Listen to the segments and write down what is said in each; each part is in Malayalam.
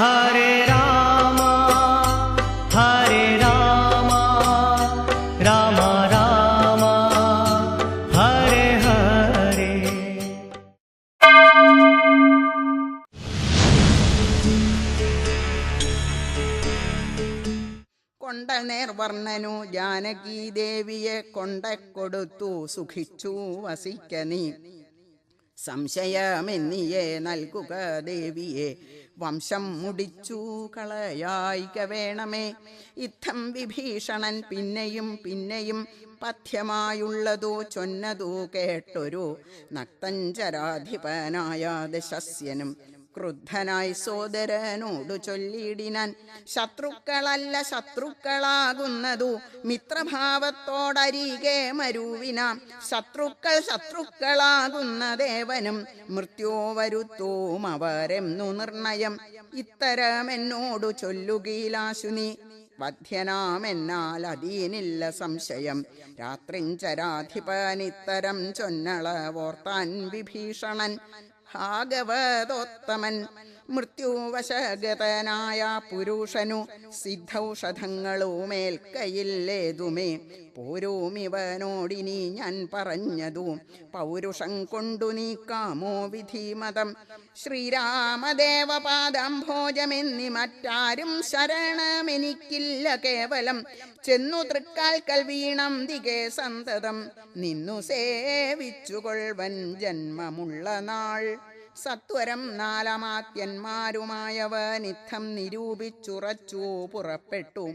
ഹരേ രാമ ഹരേ രാമ രാമ രാമ ഹരേ ഹരേ കൊണ്ട നേർവർണ്ണനു ജാനകി ദേവിയെ കൊണ്ട കൊടുത്തു സുഖിച്ചു വസിക്ക നീ സംശയമെന്നിയെ നൽകുക ദേവിയെ. വംശം മുടിച്ചു കളയായിക വേണമേ. ഇത്തം വിഭീഷണൻ പിന്നെയും പിന്നെയും പഥ്യമായുള്ളതോ ചൊന്നതോ കേട്ടൊരു നക്തഞ്ചരാധിപനായ ദശസ്യനും ക്രുദ്ധനായി സോദരനോടു ചൊല്ലിയിടിനാൻ. ശത്രുക്കളല്ല ശത്രുക്കളാകുന്നതു മിത്രഭാവത്തോടരികെ മരുവിനാം. ശത്രുക്കൾ ശത്രുക്കളാകുന്ന ദേവനും മൃത്യോ വരുത്തോം അവരെന്നു നിർണയം. ഇത്തരമെന്നോടു ചൊല്ലുകീലാശുനി വധ്യനാമെന്നാൽ അതീനില്ല സംശയം. രാത്രിഞ്ചരാധിപനിത്തരം ചൊന്നള ഓർത്താൻ വിഭീഷണൻ. ഭാഗവതോത്തമൻ. മൃത്യുവശഗതനായ പുരുഷനു സിദ്ധൌഷധങ്ങളുമേൽക്കയില്ലേതുമേ പോരോമിവനോടിനി ഞാൻ പറഞ്ഞതു. പൗരുഷം കൊണ്ടു നീക്കാമോ വിധിമതം. ശ്രീരാമദേവപാദം ഭോജമെന്നി മറ്റാരും ശരണമെനിക്കില്ല കേവലം. ചെന്നു തൃക്കാൽക്കൽ വീണം ദികെ സന്തതം. നിന്നു സേവിച്ചുകൊൾവൻ ജന്മമുള്ള നാൾ. സത്വരം നാലമാത്യന്മാരുമായവ നാലമാത്യന്മാരുമായവനിത്തം നിരൂപിച്ചുറച്ചു പുറപ്പെട്ടു.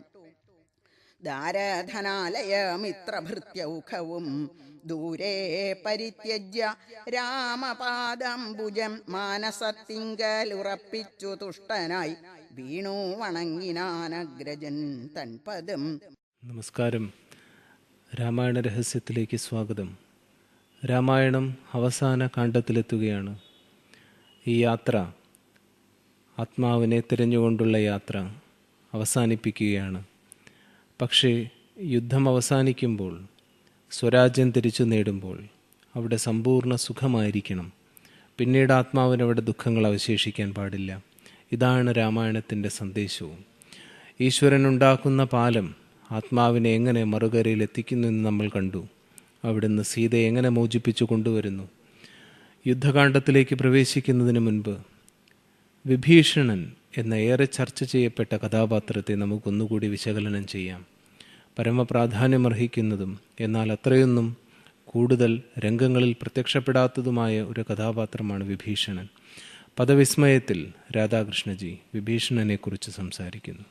ദാരധനാലയമിത്രഭൃത്യൗഖവും ദൂരെ പരിത്യജ്യ രാമപാദം രാമപാദംബുജം മാനസത്തിങ്കലുറപ്പിച്ചു തുഷ്ടനായി വീണു വണങ്ങിനാനഗ്രജൻ തൻപദം. നമസ്കാരം. രാമായണ രഹസ്യത്തിലേക്ക് സ്വാഗതം. രാമായണം അവസാന കാണ്ഡത്തിലെത്തുകയാണ്. ഈ യാത്ര ആത്മാവിനെ തിരഞ്ഞുകൊണ്ടുള്ള യാത്ര അവസാനിപ്പിക്കുകയാണ്. പക്ഷേ യുദ്ധം അവസാനിക്കുമ്പോൾ സ്വരാജ്യം തിരിച്ചു നേടുമ്പോൾ അവിടെ സമ്പൂർണ സുഖമായിരിക്കണം. പിന്നീട് ആത്മാവിന് അവിടെ ദുഃഖങ്ങൾ അവശേഷിക്കാൻ പാടില്ല. ഇതാണ് രാമായണത്തിന്റെ സന്ദേശവും. ഈശ്വരൻ ഉണ്ടാക്കുന്ന പാലം ആത്മാവിനെ എങ്ങനെ മറുകരയിൽ എത്തിക്കുന്നു എന്ന് നമ്മൾ കണ്ടു. അവിടുന്ന് സീതയെ എങ്ങനെ മോചിപ്പിച്ചു കൊണ്ടുവരുന്നു? യുദ്ധകാണ്ഡത്തിലേക്ക് പ്രവേശിക്കുന്നതിന് മുൻപ് വിഭീഷണൻ എന്ന ഏറെ ചർച്ച ചെയ്യപ്പെട്ട കഥാപാത്രത്തെ നമുക്കൊന്നുകൂടി വിശകലനം ചെയ്യാം. പരമപ്രാധാന്യമർഹിക്കുന്നതും എന്നാൽ അത്രയൊന്നും കൂടുതൽ രംഗങ്ങളിൽ പ്രത്യക്ഷപ്പെടാത്തതുമായ ഒരു കഥാപാത്രമാണ് വിഭീഷണൻ. പദവിസ്മയത്തിൽ രാധാകൃഷ്ണജി വിഭീഷണനെക്കുറിച്ച് സംസാരിക്കുന്നു.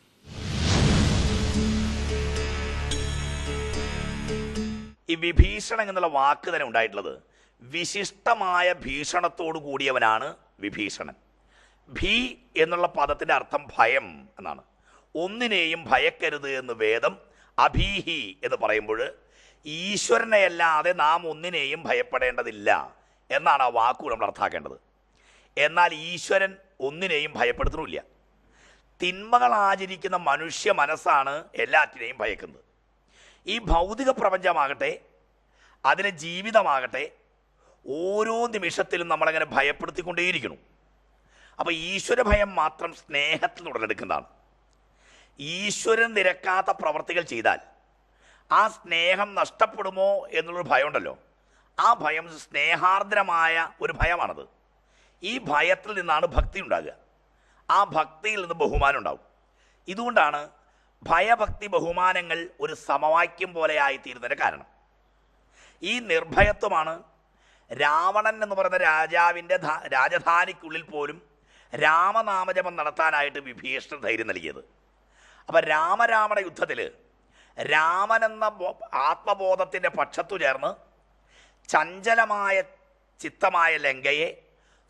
ഈ വിഭീഷണൻ എന്നുള്ള വാക്ക് തന്നെ ഉണ്ടായിട്ടുള്ളത് വിശിഷ്ടമായ ഭീഷണത്തോടു കൂടിയവനാണ് വിഭീഷണൻ. ഭീ എന്നുള്ള പദത്തിന്റെ അർത്ഥം ഭയം എന്നാണ്. ഒന്നിനെയും ഭയക്കരുത് എന്ന് വേദം അഭീഹി എന്ന് പറയുമ്പോൾ ഈശ്വരനെ അല്ലാതെ നാം ഒന്നിനെയും ഭയപ്പെടേണ്ടതില്ല എന്നാണ് ആ വാക്കുകൾ നമ്മൾ അർത്ഥാക്കേണ്ടത് എന്നാൽ ഈശ്വരൻ ഒന്നിനെയും ഭയപ്പെടുത്തുന്നില്ല. തിന്മകൾ ആചരിക്കുന്ന മനുഷ്യ മനസ്സാണ് എല്ലാറ്റിനെയും ഭയക്കുന്നത്. ഈ ഭൗതിക പ്രപഞ്ചമാകട്ടെ അതിലെ ജീവിതമാകട്ടെ ഓരോ നിമിഷത്തിലും നമ്മളങ്ങനെ ഭയപ്പെടുത്തിക്കൊണ്ടേയിരിക്കണം അപ്പോൾ ഈശ്വര ഭയം മാത്രം സ്നേഹത്തിൽ ഉടലെടുക്കുന്നതാണ്. ഈശ്വരൻ നിരക്കാത്ത പ്രവർത്തികൾ ചെയ്താൽ ആ സ്നേഹം നഷ്ടപ്പെടുമോ എന്നുള്ളൊരു ഭയമുണ്ടല്ലോ. ആ ഭയം സ്നേഹാർദ്രമായ ഒരു ഭയമാണത്. ഈ ഭയത്തിൽ നിന്നാണ് ഭക്തി ഉണ്ടാകുക. ആ ഭക്തിയിൽ നിന്ന് ബഹുമാനം ഉണ്ടാവും. ഇതുകൊണ്ടാണ് ഭയഭക്തി ബഹുമാനങ്ങൾ ഒരു സമവാക്യം പോലെയായി തീരുന്നതിന്റെ കാരണം. ഈ നിർഭയത്വമാണ് രാവണൻ എന്ന് പറയുന്ന രാജാവിന്റെ രാജധാനിക്കുള്ളിൽ പോലും രാമനാമജപം നടത്താനായിട്ട് വിഭീഷണൻ ധൈര്യം നൽകിയത്. അപ്പം രാമരാവണ യുദ്ധത്തിൽ രാമൻ എന്ന ആത്മബോധത്തിന്റെ പക്ഷത്തു ചേർന്ന് ചഞ്ചലമായ ചിത്തമായ ലങ്കയെ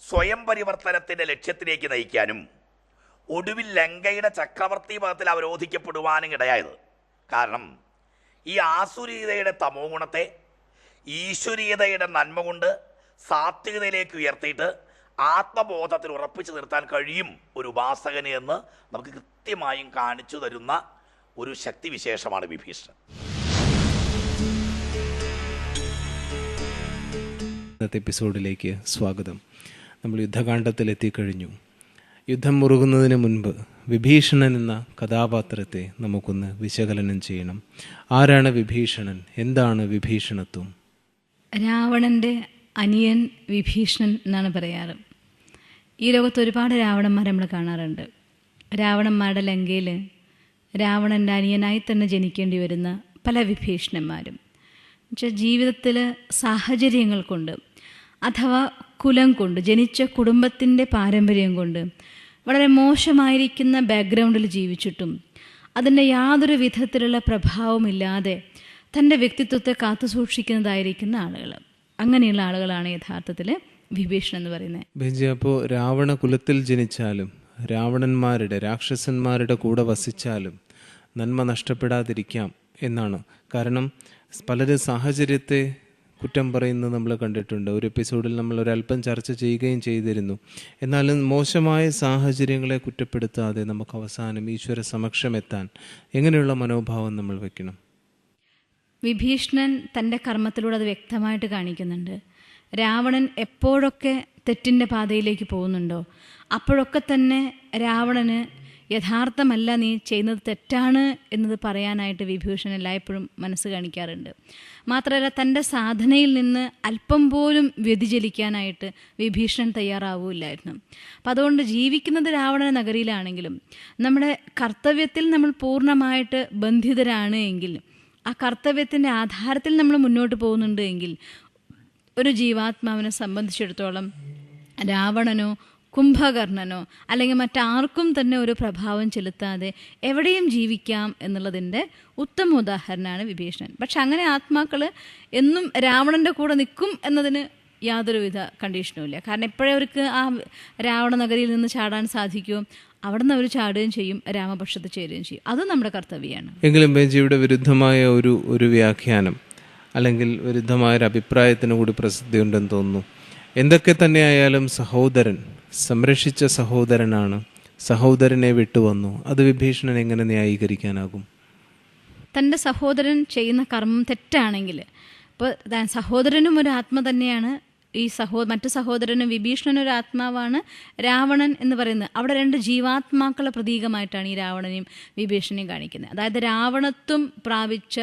സ്വയം പരിവർത്തനത്തിന്റെ ലക്ഷ്യത്തിലേക്ക് നയിക്കാനും ഒടുവിൽ ലങ്കയുടെ ചക്രവർത്തി പദത്തിൽ അവരോധിക്കപ്പെടുവാനും ഇടയായത്. കാരണം ഈ ആസുരീതയുടെ തമോ ഗുണത്തെ ഈശ്വരീയതയുടെ നന്മ കൊണ്ട് സാത്വികതയിലേക്ക് ഉയർത്തിയിട്ട് ആത്മബോധത്തിൽ ഉറപ്പിച്ചു നിർത്താൻ കഴിയും ഒരു ഉപാസകന് എന്ന് നമുക്ക് കൃത്യമായും കാണിച്ചു തരുന്ന ഒരു ശക്തിവിശേഷമാണ് വിഭീഷണൻ. ഇന്നത്തെ എപ്പിസോഡിലേക്ക് സ്വാഗതം. നമ്മൾ യുദ്ധകാണ്ഡത്തിൽ എത്തിക്കഴിഞ്ഞു യുദ്ധം മുറുകുന്നതിന് മുൻപ് വിഭീഷണൻ എന്ന കഥാപാത്രത്തെ നമുക്കൊന്ന് വിശകലനം ചെയ്യണം. ആരാണ് വിഭീഷണൻ? എന്താണ് വിഭീഷണത്വം? രാവണന്റെ അനിയൻ വിഭീഷണൻ എന്നാണ് പറയാറ്. ഈ ലോകത്ത് ഒരുപാട് രാവണന്മാരെ നമ്മൾ കാണാറുണ്ട്. രാവണന്മാരുടെ ലങ്കയിൽ രാവണന്റെ അനിയനായി തന്നെ ജനിക്കേണ്ടി വരുന്ന പല വിഭീഷണന്മാരും. എന്നുവെച്ചാൽ ജീവിതത്തിൽ സാഹചര്യങ്ങൾ കൊണ്ട് അഥവാ കുലം കൊണ്ട് ജനിച്ച കുടുംബത്തിന്റെ പാരമ്പര്യം കൊണ്ട് വളരെ മോശമായിരിക്കുന്ന ബാക്ക്ഗ്രൗണ്ടിൽ ജീവിച്ചിട്ടും അതിന്റെ യാതൊരു വിധത്തിലുള്ള പ്രഭാവമില്ലാതെ തന്റെ വ്യക്തിത്വത്തെ കാത്തു സൂക്ഷിക്കുന്നതായിരിക്കുന്ന ആളുകൾ. അങ്ങനെയുള്ള ആളുകളാണ് യഥാർത്ഥത്തിൽ വിഭീഷൺ എന്ന് പറയുന്നത്. ബെഞ്ചി അപ്പോൾ രാവണ കുലത്തിൽ ജനിച്ചാലും രാവണന്മാരുടെ രാക്ഷസന്മാരുടെ കൂടെ വസിച്ചാലും നന്മ നഷ്ടപ്പെടാതിരിക്കാം എന്നാണ്. കാരണം പലരും സാഹചര്യത്തെ കുറ്റം പറയുന്നത് നമ്മൾ കണ്ടിട്ടുണ്ട്. ഒരു എപ്പിസോഡിൽ നമ്മൾ ഒരല്പം ചർച്ച ചെയ്യുകയും ചെയ്തിരുന്നു. എന്നാലും മോശമായ സാഹചര്യങ്ങളെ കുറ്റപ്പെടുത്താതെ നമുക്ക് അവസാനം ഈശ്വര സമക്ഷം എത്താൻ എങ്ങനെയുള്ള മനോഭാവം നമ്മൾ വെക്കണം? വിഭീഷണൻ തന്റെ കർമ്മത്തിലൂടെ അത് വ്യക്തമായിട്ട് കാണിക്കുന്നുണ്ട്. രാവണൻ എപ്പോഴൊക്കെ തെറ്റിന്റെ പാതയിലേക്ക് പോകുന്നുണ്ടോ അപ്പോഴൊക്കെ തന്നെ രാവണന് യഥാർത്ഥമല്ല നീ ചെയ്യുന്നത് തെറ്റാണ് എന്നത് പറയാനായിട്ട് വിഭീഷണൻ എല്ലായ്പ്പോഴും മനസ്സ് കാണിക്കാറുണ്ട്. മാത്രമല്ല തന്റെ സാധനയിൽ നിന്ന് അല്പം പോലും വ്യതിചലിക്കാനായിട്ട് വിഭീഷണൻ തയ്യാറാവില്ലായിരുന്നു അപ്പം അതുകൊണ്ട് ജീവിക്കുന്നത് രാവണ നഗരിയിലാണെങ്കിലും നമ്മുടെ കർത്തവ്യത്തിൽ നമ്മൾ പൂർണമായിട്ട് ബന്ധിതരാണ് എങ്കിൽ ആ കർത്തവ്യത്തിന്റെ ആധാരത്തിൽ നമ്മൾ മുന്നോട്ട് പോകുന്നുണ്ട് എങ്കിൽ ഒരു ജീവാത്മാവിനെ സംബന്ധിച്ചിടത്തോളം രാവണനോ കുംഭകർണനോ അല്ലെങ്കിൽ മറ്റാർക്കും തന്നെ ഒരു പ്രഭാവം ചെലുത്താതെ എവിടെയും ജീവിക്കാം എന്നുള്ളതിന്റെ ഉത്തമ ഉദാഹരണമാണ് വിഭീഷണൻ. പക്ഷെ അങ്ങനെ ആത്മാക്കൾ എന്നും രാവണന്റെ കൂടെ നിൽക്കും എന്നതിന് യാതൊരുവിധ കണ്ടീഷനും ഇല്ല. കാരണം എപ്പോഴേ അവർക്ക് ആ രാവണ നഗരിയിൽ നിന്ന് ചാടാൻ സാധിക്കുമോ അവിടെ നിന്ന് അവർ ചാടുകയും ചെയ്യും രാമപക്ഷത്ത് ചേരുകയും ചെയ്യും. അത് നമ്മുടെ കർത്തവ്യമാണ് എങ്കിലും ബെഞ്ചിയുടെ വിരുദ്ധമായ ഒരു ഒരു വ്യാഖ്യാനം അല്ലെങ്കിൽ വിരുദ്ധമായ ഒരു അഭിപ്രായത്തിന് കൂടി പ്രസിദ്ധിയുണ്ടെന്ന് തോന്നുന്നു. എന്തൊക്കെ തന്നെയായാലും സഹോദരൻ സംരക്ഷിച്ച സഹോദരനാണ് സഹോദരനെ വിട്ടുവന്നു. അത് വിഭീഷണൻ എങ്ങനെ ന്യായീകരിക്കാനാകും? തന്റെ സഹോദരൻ ചെയ്യുന്ന കർമ്മം തെറ്റാണെങ്കിൽ ഇപ്പോൾ സഹോദരനും ഒരു ആത്മ തന്നെയാണ് ഈ സഹോ മറ്റു സഹോദരനും വിഭീഷണൻ ഒരു ആത്മാവാണ് രാവണൻ എന്ന് പറയുന്നത്. അവിടെ രണ്ട് ജീവാത്മാക്കളെ പ്രതീകമായിട്ടാണ് ഈ രാവണനെയും വിഭീഷണനെയും കാണിക്കുന്നത്. അതായത് രാവണത്വം പ്രാപിച്ച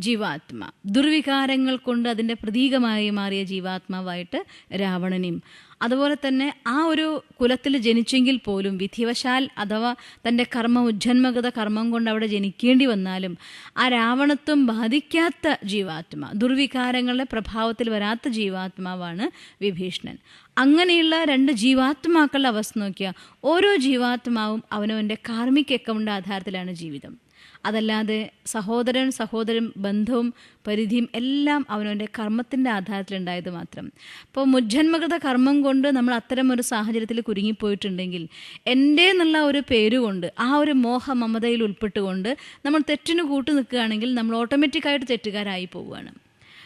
ജീവാത്മ. ദുർവികാരങ്ങൾ കൊണ്ട് അതിന്റെ പ്രതീകമായി മാറിയ ജീവാത്മാവായിട്ട് രാവണനെയും അതുപോലെ തന്നെ ആ ഒരു കുലത്തിൽ ജനിച്ചെങ്കിൽ പോലും വിധിവശാൽ അഥവാ തന്റെ കർമ്മ ഉജ്ജന്മഗത കർമ്മം കൊണ്ട് അവിടെ ജനിക്കേണ്ടി വന്നാലും ആ രാവണത്വം ബാധിക്കാത്ത ജീവാത്മ ദുർവികാരങ്ങളുടെ പ്രഭാവത്തിൽ വരാത്ത ജീവാത്മാവാണ് വിഭീഷണൻ. അങ്ങനെയുള്ള രണ്ട് ജീവാത്മാക്കളുടെ അവസ്ഥ നോക്കിയാൽ ഓരോ ജീവാത്മാവും അവനവന്റെ കാർമ്മിക അക്കൗണ്ട് ആധാരത്തിലാണ് ജീവിതം. അതല്ലാതെ സഹോദരൻ സഹോദരൻ ബന്ധവും പരിധിയും എല്ലാം അവനവന്റെ കർമ്മത്തിന്റെ ആധാരത്തിലുണ്ടായത് മാത്രം. അപ്പോൾ മുജ്ജന്മകൃത കർമ്മം കൊണ്ട് നമ്മൾ അത്തരം ഒരു സാഹചര്യത്തിൽ കുരുങ്ങിപ്പോയിട്ടുണ്ടെങ്കിൽ എന്റെ എന്നുള്ള ഒരു പേരുകൊണ്ട് ആ ഒരു മോഹ മമതയിൽ ഉൾപ്പെട്ടുകൊണ്ട് നമ്മൾ തെറ്റിന് കൂട്ടു നിൽക്കുകയാണെങ്കിൽ നമ്മൾ ഓട്ടോമാറ്റിക്കായിട്ട് തെറ്റുകാരായി പോവുകയാണ്.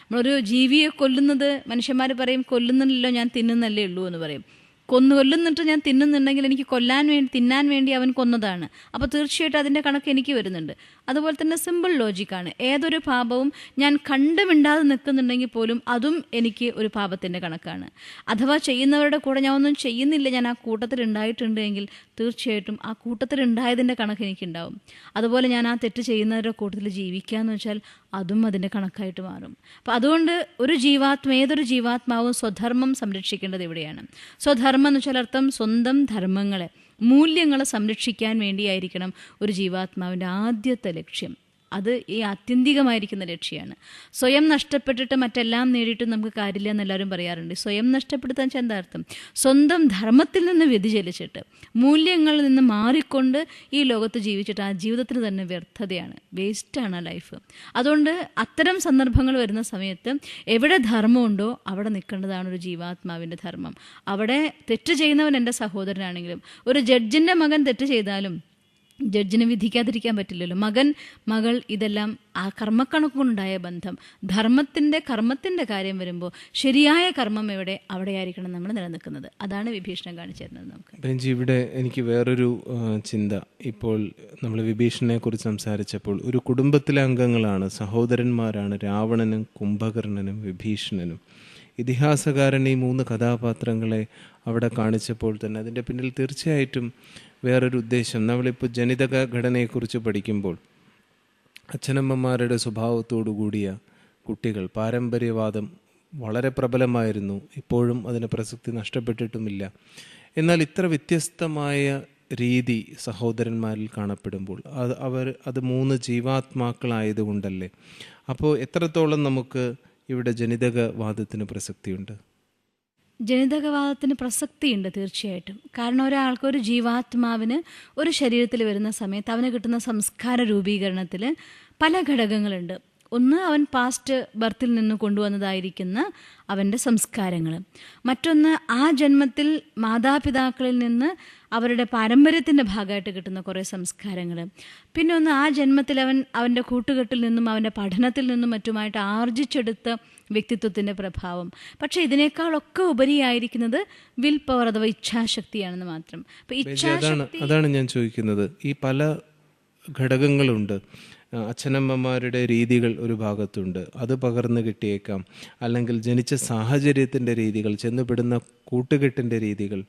നമ്മളൊരു ജീവിയെ കൊല്ലുന്നത് മനുഷ്യന്മാർ പറയും കൊല്ലുന്നില്ലല്ലോ ഞാൻ തിന്നുന്നല്ലേ ഉള്ളൂ എന്ന് പറയും. കൊന്നു കൊല്ലുന്നിട്ട് ഞാൻ തിന്നുന്നുണ്ടെങ്കിൽ എനിക്ക് കൊല്ലാൻ വേണ്ടി തിന്നാൻ വേണ്ടി അവൻ കൊന്നതാണ്. അപ്പോൾ തീർച്ചയായിട്ടും അതിന്റെ കണക്ക് എനിക്ക് വരുന്നുണ്ട്. അതുപോലെ തന്നെ സിമ്പിൾ ലോജിക്കാണ് ഏതൊരു പാപവും ഞാൻ കണ്ടുമിണ്ടാതെ നിൽക്കുന്നുണ്ടെങ്കിൽ പോലും അതും എനിക്ക് ഒരു പാപത്തിന്റെ കണക്കാണ്. അഥവാ ചെയ്യുന്നവരുടെ കൂടെ ഞാൻ ഒന്നും ചെയ്യുന്നില്ല ഞാൻ ആ കൂട്ടത്തിൽ ഉണ്ടായിട്ടുണ്ട് എങ്കിൽ തീർച്ചയായിട്ടും ആ കൂട്ടത്തിൽ ഉണ്ടായതിന്റെ കണക്ക് എനിക്കുണ്ടാവും. അതുപോലെ ഞാൻ ആ തെറ്റ് ചെയ്യുന്നവരുടെ കൂട്ടത്തിൽ ജീവിക്കുക എന്ന് വെച്ചാൽ അതും അതിന്റെ കണക്കായിട്ട് മാറും. അപ്പം അതുകൊണ്ട് ഒരു ജീവാത്മ ഏതൊരു ജീവാത്മാവും സ്വധർമ്മം സംരക്ഷിക്കേണ്ടത് ഇവിടെയാണ്. സ്വധർമ്മം എന്ന് വെച്ചാൽ അർത്ഥം സ്വന്തം ധർമ്മങ്ങളെ മൂല്യങ്ങളെ സംരക്ഷിക്കാൻ വേണ്ടിയായിരിക്കണം ഒരു ജീവാത്മാവിന്റെ ആദ്യത്തെ ലക്ഷ്യം. അത് ഈ ആത്യന്തികമായിരിക്കുന്ന ലക്ഷ്യമാണ് സ്വയം നഷ്ടപ്പെട്ടിട്ട് മറ്റെല്ലാം നേടിയിട്ട് നമുക്ക് കാര്യമില്ല എന്ന് എല്ലാവരും പറയാറുണ്ട്. സ്വയം നഷ്ടപ്പെടുത്താൻ വെച്ചാൽ എന്താ അർത്ഥം? സ്വന്തം ധർമ്മത്തിൽ നിന്ന് വ്യതിചലിച്ചിട്ട് മൂല്യങ്ങളിൽ നിന്ന് മാറിക്കൊണ്ട് ഈ ലോകത്ത് ജീവിച്ചിട്ട് ആ ജീവിതത്തിന് തന്നെ വ്യർത്ഥതയാണ്. വേസ്റ്റാണ് ആ ലൈഫ് അതുകൊണ്ട് അത്തരം സന്ദർഭങ്ങൾ വരുന്ന സമയത്ത് എവിടെ ധർമ്മമുണ്ടോ അവിടെ നിൽക്കേണ്ടതാണ് ഒരു ജീവാത്മാവിന്റെ ധർമ്മം. അവിടെ തെറ്റ് ചെയ്യുന്നവൻ എന്റെ സഹോദരനാണെങ്കിലും ഒരു ജഡ്ജിന്റെ മകൻ തെറ്റ് ചെയ്താലും ജഡ്ജിനെ വിധിക്കാതിരിക്കാൻ പറ്റില്ലല്ലോ. മകൻ മകൾ ഇതെല്ലാം ആ കർമ്മക്കണക്കുണ്ടായ ബന്ധം. ധർമ്മത്തിന്റെ കർമ്മത്തിന്റെ കാര്യം വരുമ്പോൾ ശരിയായ കർമ്മം എവിടെ? അവിടെയായിരിക്കണം നമ്മൾ നിലനിൽക്കുന്നത്. അതാണ് വിഭീഷണൻ കാണിച്ചു തരുന്നത് നമുക്ക്. ബെഞ്ചി ഇവിടെ എനിക്ക് വേറൊരു ചിന്ത. ഇപ്പോൾ നമ്മൾ വിഭീഷണനെ കുറിച്ച് സംസാരിച്ചപ്പോൾ ഒരു കുടുംബത്തിലെ അംഗങ്ങളാണ്. സഹോദരന്മാരാണ് രാവണനും കുംഭകർണനും വിഭീഷണനും. ഇതിഹാസകാരൻ ഈ മൂന്ന് കഥാപാത്രങ്ങളെ അവിടെ കാണിച്ചപ്പോൾ തന്നെ അതിന്റെ പിന്നിൽ തീർച്ചയായിട്ടും വേറൊരു ഉദ്ദേശം. നമ്മളിപ്പോൾ ജനിതക ഘടനയെക്കുറിച്ച് പഠിക്കുമ്പോൾ അച്ഛനമ്മമാരുടെ സ്വഭാവത്തോടു കൂടിയ കുട്ടികൾ പാരമ്പര്യവാദം വളരെ പ്രബലമായിരുന്നു. ഇപ്പോഴും അതിന് പ്രസക്തി നഷ്ടപ്പെട്ടിട്ടുമില്ല. എന്നാൽ ഇത്ര വ്യത്യസ്തമായ രീതി സഹോദരന്മാരിൽ കാണപ്പെടുമ്പോൾ അത് അവർ അത് മൂന്ന് ജീവാത്മാക്കളായതുകൊണ്ടല്ലേ? അപ്പോൾ എത്രത്തോളം നമുക്ക് ഇവിടെ ജനിതകവാദത്തിന് പ്രസക്തിയുണ്ട്? ജനിതകവാദത്തിന് പ്രസക്തിയുണ്ട് തീർച്ചയായിട്ടും. കാരണം ഒരാൾക്ക് ഒരു ജീവാത്മാവിന് ഒരു ശരീരത്തിൽ വരുന്ന സമയത്ത് അവന് കിട്ടുന്ന സംസ്കാര രൂപീകരണത്തിൽ പല ഘടകങ്ങളുണ്ട്. ഒന്ന് അവൻ പാസ്റ്റ് ബർത്തിൽ നിന്ന് കൊണ്ടുവന്നതായിരിക്കുന്ന അവന്റെ സംസ്കാരങ്ങൾ മറ്റൊന്ന് ആ ജന്മത്തിൽ മാതാപിതാക്കളിൽ നിന്ന് അവരുടെ പാരമ്പര്യത്തിന്റെ ഭാഗമായിട്ട് കിട്ടുന്ന കുറേ സംസ്കാരങ്ങൾ പിന്നെ ഒന്ന് ആ ജന്മത്തിൽ അവൻ അവന്റെ കൂട്ടുകെട്ടിൽ നിന്നും അവന്റെ പഠനത്തിൽ നിന്നും മറ്റുമായിട്ട് ആർജിച്ചെടുത്ത വ്യക്തിത്വത്തിന്റെ പ്രഭാവം. പക്ഷേ ഇതിനേക്കാളൊക്കെ ഉപരിയായിരിക്കുന്നത് വിൽ പവർ അഥവാ ഇച്ഛാശക്തിയാണെന്ന് മാത്രം. അപ്പം അതാണ് ഇച്ഛാശക്തി അതാണ് ഞാൻ ചോദിക്കുന്നത്. ഈ പല ഘടകങ്ങളുണ്ട്. അച്ഛനമ്മമാരുടെ രീതികൾ ഒരു ഭാഗത്തുണ്ട്. അത് പകർന്നു കിട്ടിയേക്കാം. അല്ലെങ്കിൽ ജനിച്ച സാഹചര്യത്തിന്റെ രീതികൾ ചെന്നുപെടുന്ന കൂട്ടുകെട്ടിന്റെ രീതികൾ.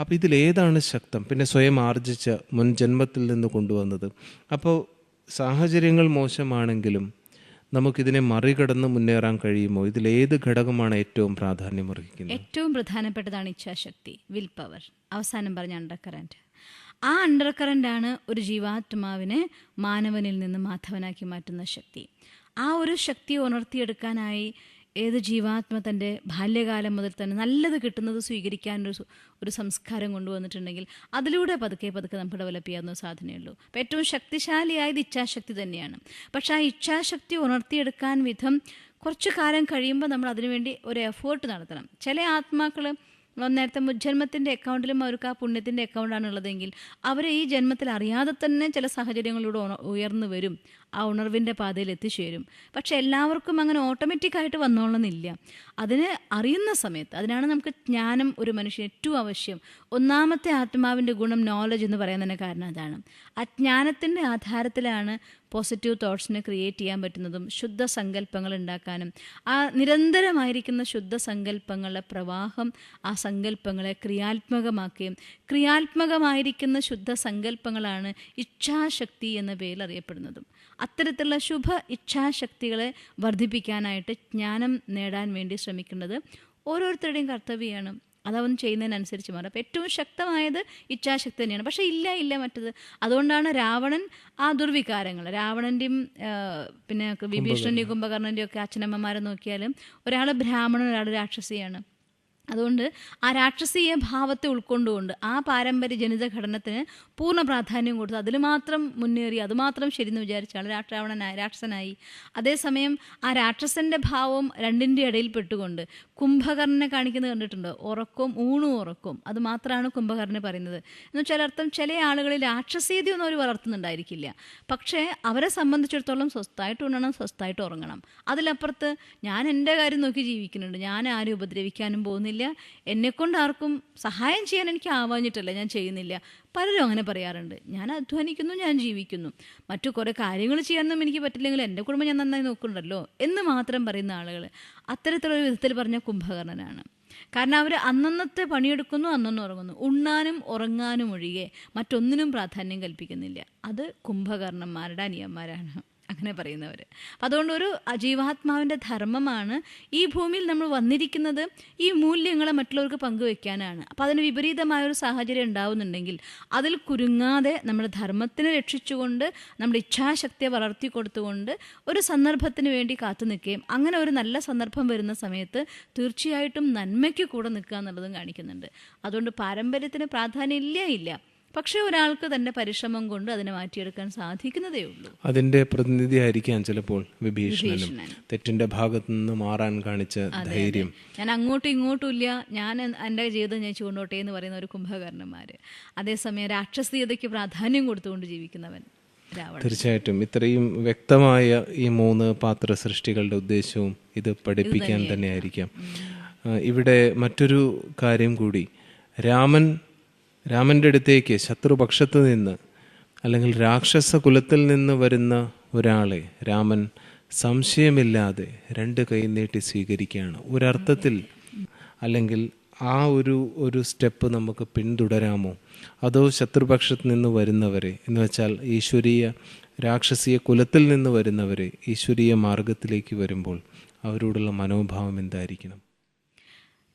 അപ്പോൾ ഇതിലേതാണ് ശക്തം? പിന്നെ സ്വയം ആർജിച്ച മുൻ ജന്മത്തിൽ നിന്ന് കൊണ്ടുവന്നത്. അപ്പോൾ സാഹചര്യങ്ങൾ മോശമാണെങ്കിലും നമുക്കിതിനെ മറികടന്ന് മുന്നേറാൻ കഴിയുമോ? ഇതിൽ ഏത് ഘടകമാണ് ഏറ്റവും പ്രാധാന്യം അർഹിക്കുന്നത് ഏറ്റവും പ്രധാനപ്പെട്ടതാണ് ഇച്ഛാശക്തി വിൽ പവർ അവസാനം പറഞ്ഞ അണ്ടർ കറന്റ് ആ അണ്ടർ കറന്റാണ് ഒരു ജീവാത്മാവിനെ മാനവനിൽ നിന്ന് മാധവനാക്കി മാറ്റുന്ന ശക്തി. ആ ഒരു ശക്തി ഉണർത്തിയെടുക്കാനായി ഏത് ജീവാത്മ തന്റെ ബാല്യകാലം മുതൽ തന്നെ നല്ലത് കിട്ടുന്നത് സ്വീകരിക്കാനൊരു ഒരു സംസ്കാരം കൊണ്ടുവന്നിട്ടുണ്ടെങ്കിൽ അതിലൂടെ പതുക്കെ പതുക്കെ നമുക്ക് ഡെവലപ്പ് ചെയ്യാവുന്ന സാധനയുള്ളൂ. അപ്പോൾ ഏറ്റവും ശക്തിശാലിയായത് ഇച്ഛാശക്തി തന്നെയാണ്. പക്ഷേ ആ ഇച്ഛാശക്തി ഉണർത്തിയെടുക്കാൻ വിധം കുറച്ച് കാലം കഴിയുമ്പോൾ നമ്മൾ അതിനുവേണ്ടി ഒരു എഫേർട്ട് നടത്തണം. ചില ആത്മാക്കൾ നേരത്തെ ജന്മത്തിന്റെ അക്കൗണ്ടിലും അവർക്ക് ആ പുണ്യത്തിന്റെ അക്കൗണ്ടാണ് ഉള്ളതെങ്കിൽ അവർ ഈ ജന്മത്തിൽ അറിയാതെ തന്നെ ചില സാഹചര്യങ്ങളിലൂടെ ഉയർന്നു വരും ആ ഉണർവിന്റെ പാതയിൽ എത്തിച്ചേരും. പക്ഷെ എല്ലാവർക്കും അങ്ങനെ ഓട്ടോമാറ്റിക്കായിട്ട് വന്നോളണമെന്നില്ല. അതിന് അറിയുന്ന സമയത്ത് അതിനാണ് നമുക്ക് ജ്ഞാനം ഒരു മനുഷ്യന് ഏറ്റവും ആവശ്യം. ഒന്നാമത്തെ ആത്മാവിന്റെ ഗുണം നോളജ് എന്ന് പറയുന്നതിന് കാരണം അതാണ്. ആ ജ്ഞാനത്തിന്റെ ആധാരത്തിലാണ് പോസിറ്റീവ് തോട്ട്സിനെ ക്രിയേറ്റ് ചെയ്യാൻ പറ്റുന്നതും ശുദ്ധ സങ്കല്പങ്ങൾ ഉണ്ടാക്കാനും ആ നിരന്തരമായിരിക്കുന്ന ശുദ്ധ സങ്കല്പങ്ങളുടെ പ്രവാഹം ആ സങ്കല്പങ്ങളെ ക്രിയാത്മകമാക്കുകയും ക്രിയാത്മകമായിരിക്കുന്ന ശുദ്ധ സങ്കല്പങ്ങളാണ് ഇച്ഛാശക്തി എന്ന പേരിൽ അറിയപ്പെടുന്നതും. അത്തരത്തിലുള്ള ശുഭ ഇച്ഛാശക്തികളെ വർദ്ധിപ്പിക്കാനായിട്ട് ജ്ഞാനം നേടാൻ വേണ്ടി ശ്രമിക്കേണ്ടത് ഓരോരുത്തരുടെയും കർത്തവ്യമാണ്. അതവൻ ചെയ്യുന്നതിനനുസരിച്ച് മാറും. അപ്പോൾ ഏറ്റവും ശക്തമായത് ഇച്ഛാശക്തി തന്നെയാണ്. പക്ഷേ ഇല്ല ഇല്ല മറ്റത്. അതുകൊണ്ടാണ് രാവണൻ ആ ദുർവികാരങ്ങൾ രാവണന്റെയും പിന്നെ വിഭീഷണന്റെയും കുംഭകർണന്റെയും ഒക്കെ അച്ഛനമ്മമാരെ നോക്കിയാലും ഒരാൾ ബ്രാഹ്മണൻ ഒരാൾ രാക്ഷസിയാണ്. അതുകൊണ്ട് ആ രാക്ഷസീയ ഭാവത്തെ ഉൾക്കൊണ്ടുകൊണ്ട് ആ പാരമ്പര്യ ജനിത ഘടനത്തിന് പൂർണ പ്രാധാന്യം കൊടുത്ത്. അതിൽ മാത്രം മുന്നേറി അതുമാത്രം ശരിയെന്ന് വിചാരിച്ചാണ് രാക്ഷാവണനായി രാക്ഷസനായി. അതേസമയം ആ രാക്ഷസന്റെ ഭാവം രണ്ടിന്റെ ഇടയിൽ പെട്ടുകൊണ്ട് കുംഭകർണനെ കാണിക്കുന്നത് കണ്ടിട്ടുണ്ട്. ഉറക്കവും ഊണും ഉറക്കവും അത് മാത്രമാണ് കുംഭകർണനെ പറയുന്നത്. എന്ന് വെച്ചാൽ അർത്ഥം ചില ആളുകളിൽ രാക്ഷസീയതയൊന്നും അവർ വളർത്തുന്നുണ്ടായിരിക്കില്ല. പക്ഷേ അവരെ സംബന്ധിച്ചിടത്തോളം സ്വസ്ഥമായിട്ട് ഉണ്ണണം സ്വസ്ഥമായിട്ട് ഉറങ്ങണം. അതിലപ്പുറത്ത് ഞാൻ എന്റെ കാര്യം നോക്കി ജീവിക്കുന്നുണ്ട്. ഞാൻ ആരും ഉപദ്രവിക്കാനും പോകുന്നില്ല. എന്നെക്കൊണ്ട് ആർക്കും സഹായം ചെയ്യാൻ എനിക്ക് ആവാഞ്ഞിട്ടല്ല ഞാൻ ചെയ്യുന്നില്ല. പലരും അങ്ങനെ പറയാറുണ്ട്. ഞാൻ അധ്വാനിക്കുന്നു ഞാൻ ജീവിക്കുന്നു. മറ്റു കുറേ കാര്യങ്ങൾ ചെയ്യാനൊന്നും എനിക്ക് പറ്റില്ലെങ്കിൽ എന്റെ കുടുംബം ഞാൻ നന്നായി നോക്കുന്നുണ്ടല്ലോ എന്ന് മാത്രം പറയുന്ന ആളുകൾ അത്തരത്തിലൊരു വിധത്തിൽ പറഞ്ഞ കുംഭകർണനാണ്. കാരണം അവർ അന്നന്നത്തെ പണിയെടുക്കുന്നു അന്നൊന്ന് ഉറങ്ങുന്നു. ഉണ്ണാനും ഉറങ്ങാനും ഒഴികെ മറ്റൊന്നിനും പ്രാധാന്യം കൽപ്പിക്കുന്നില്ല. അത് കുംഭകർണന്മാരുടെ അനിയന്മാരാണ്. അങ്ങനെ പറയുന്നവർ അതുകൊണ്ട് ഒരു ജീവാത്മാവിന്റെ ധർമ്മമാണ് ഈ ഭൂമിയിൽ നമ്മൾ വന്നിരിക്കുന്നത് ഈ മൂല്യങ്ങളെ മറ്റുള്ളവർക്ക് പങ്കുവെക്കാനാണ്. അപ്പോൾ അതിന് വിപരീതമായ ഒരു സാഹചര്യം ഉണ്ടാവുന്നുണ്ടെങ്കിൽ അതിൽ കുരുങ്ങാതെ നമ്മുടെ ധർമ്മത്തിനെ രക്ഷിച്ചുകൊണ്ട് നമ്മുടെ ഇച്ഛാശക്തിയെ വളർത്തി കൊടുത്തുകൊണ്ട് ഒരു സന്ദർഭത്തിന് വേണ്ടി കാത്തു നിൽക്കുകയും അങ്ങനെ ഒരു നല്ല സന്ദർഭം വരുന്ന സമയത്ത് തീർച്ചയായിട്ടും നന്മയ്ക്ക് കൂടെ നിൽക്കുക എന്നുള്ളതും കാണിക്കുന്നുണ്ട്. അതുകൊണ്ട് പാരമ്പര്യത്തിന് പ്രാധാന്യം ഇല്ല ഇല്ല. പക്ഷേ ഒരാൾക്ക് തന്റെ പരിശ്രമം കൊണ്ട് അതിനെ മാറ്റിയെടുക്കാൻ സാധിക്കുന്നതേ ഉള്ളൂ. അതിന്റെ പ്രതിനിധിയായിരിക്കാം ചിലപ്പോൾ വിഭീഷണനും. തെറ്റിന്റെ ഭാഗത്തു നിന്ന് മാറാൻ കാണിച്ച ധൈര്യം. ഞാൻ അങ്ങോട്ടും ഇങ്ങോട്ടും ഇല്ല. ഞാൻ എന്റെ എന്റെ ജീവിതം ഞാൻ ചൂണ്ടോട്ടെ എന്ന് പറയുന്ന ഒരു കുംഭകർണന്മാര്. അതേസമയം രാക്ഷസീയതയ്ക്ക് പ്രാധാന്യം കൊടുത്തുകൊണ്ട് ജീവിക്കുന്നവൻ തീർച്ചയായിട്ടും. ഇത്രയും വ്യക്തമായ ഈ മൂന്ന് പാത്ര സൃഷ്ടികളുടെ ഉദ്ദേശവും ഇത് പഠിപ്പിക്കാൻ തന്നെയായിരിക്കാം. ഇവിടെ മറ്റൊരു കാര്യം കൂടി. രാമൻ രാമന്റെ അടുത്തേക്ക് ശത്രുപക്ഷത്ത് നിന്ന് അല്ലെങ്കിൽ രാക്ഷസ കുലത്തിൽ നിന്ന് വരുന്ന ഒരാളെ രാമൻ സംശയമില്ലാതെ രണ്ട് കൈ നീട്ടി സ്വീകരിക്കുകയാണ്. ഒരർത്ഥത്തിൽ അല്ലെങ്കിൽ ആ ഒരു ഒരു സ്റ്റെപ്പ് നമുക്ക് പിന്തുടരാമോ? അതോ ശത്രുപക്ഷത്ത് നിന്ന് വരുന്നവരെ എന്ന് വെച്ചാൽ ഈശ്വരീയ രാക്ഷസീയ കുലത്തിൽ നിന്ന് വരുന്നവരെ ഈശ്വരീയ മാർഗത്തിലേക്ക് വരുമ്പോൾ അവരോടുള്ള മനോഭാവം എന്തായിരിക്കണം?